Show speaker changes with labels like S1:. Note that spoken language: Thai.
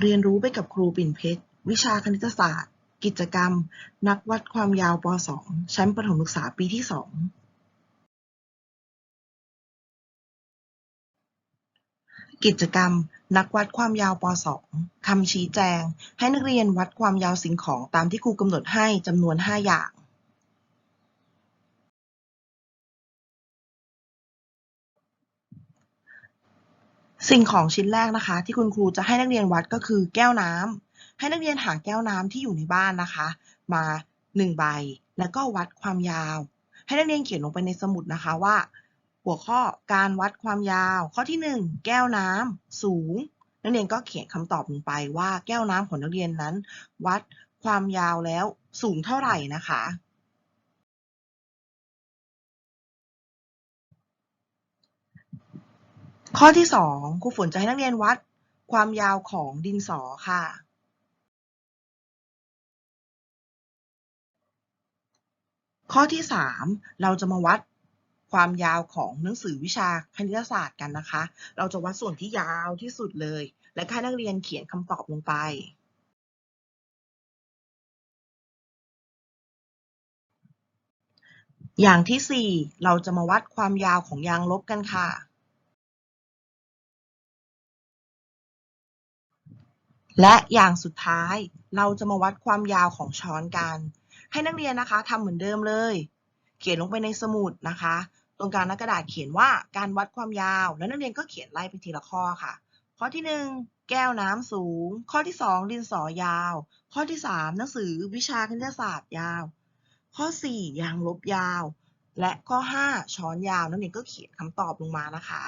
S1: เรียนรู้ไปกับครูปิ่นเพชร วิชาคณิตศาสตร์ กิจกรรม นักวัดความยาวป .2 ชั้นประถมศึกษาปีที่ 2 กิจกรรม นักวัดความยาวป .2 คำชี้แจง ให้นักเรียนวัดความยาวสิ่งของตามที่ครูกำหนดให้จำนวน 5 อย่าง สิ่งของชิ้นแรกนะคะ ที่คุณครูจะให้นักเรียนวัดก็คือแก้วน้ำให้นักเรียนหาแก้วน้ำที่อยู่ในบ้านนะคะ มาหนึ่งใบแล้วก็วัดความยาว ให้นักเรียนเขียนลงไปในสมุดนะคะว่า หัวข้อการวัดความยาว ข้อที่หนึ่งแก้วน้ำสูง นักเรียนก็เขียนคำตอบลงไปว่าแก้วน้ำของนักเรียนนั้น วัดความยาวแล้วสูงเท่าไหร่นะคะ ข้อที่สองครูฝนจะให้นักเรียนวัดความยาวของดินสอค่ะ ข้อที่สามเราจะมาวัดความยาวของหนังสือวิชาคณิตศาสตร์กันนะคะ เราจะวัดส่วนที่ยาวที่สุดเลย และให้นักเรียนเขียนคำตอบลงไป อย่างที่สี่เราจะมาวัดความยาวของยางลบกันค่ะ และอย่างสุดท้ายเราจะมาวัดความยาวของช้อนกัน ให้นักเรียนนะคะทำเหมือนเดิมเลย เขียนลงไปในสมุดนะคะ ตรงกลางหน้ากระดาษเขียนว่าการวัดความยาว แล้วนักเรียนก็เขียนไล่ไปทีละข้อค่ะ ข้อที่หนึ่งแก้วน้ำสูง ข้อที่สองดินสอยาว ข้อที่สามหนังสือวิชาคณิตศาสตร์ยาว ข้อสี่ยางลบยาว และข้อห้าช้อนยาวนักเรียนก็เขียนคำตอบลงมานะคะ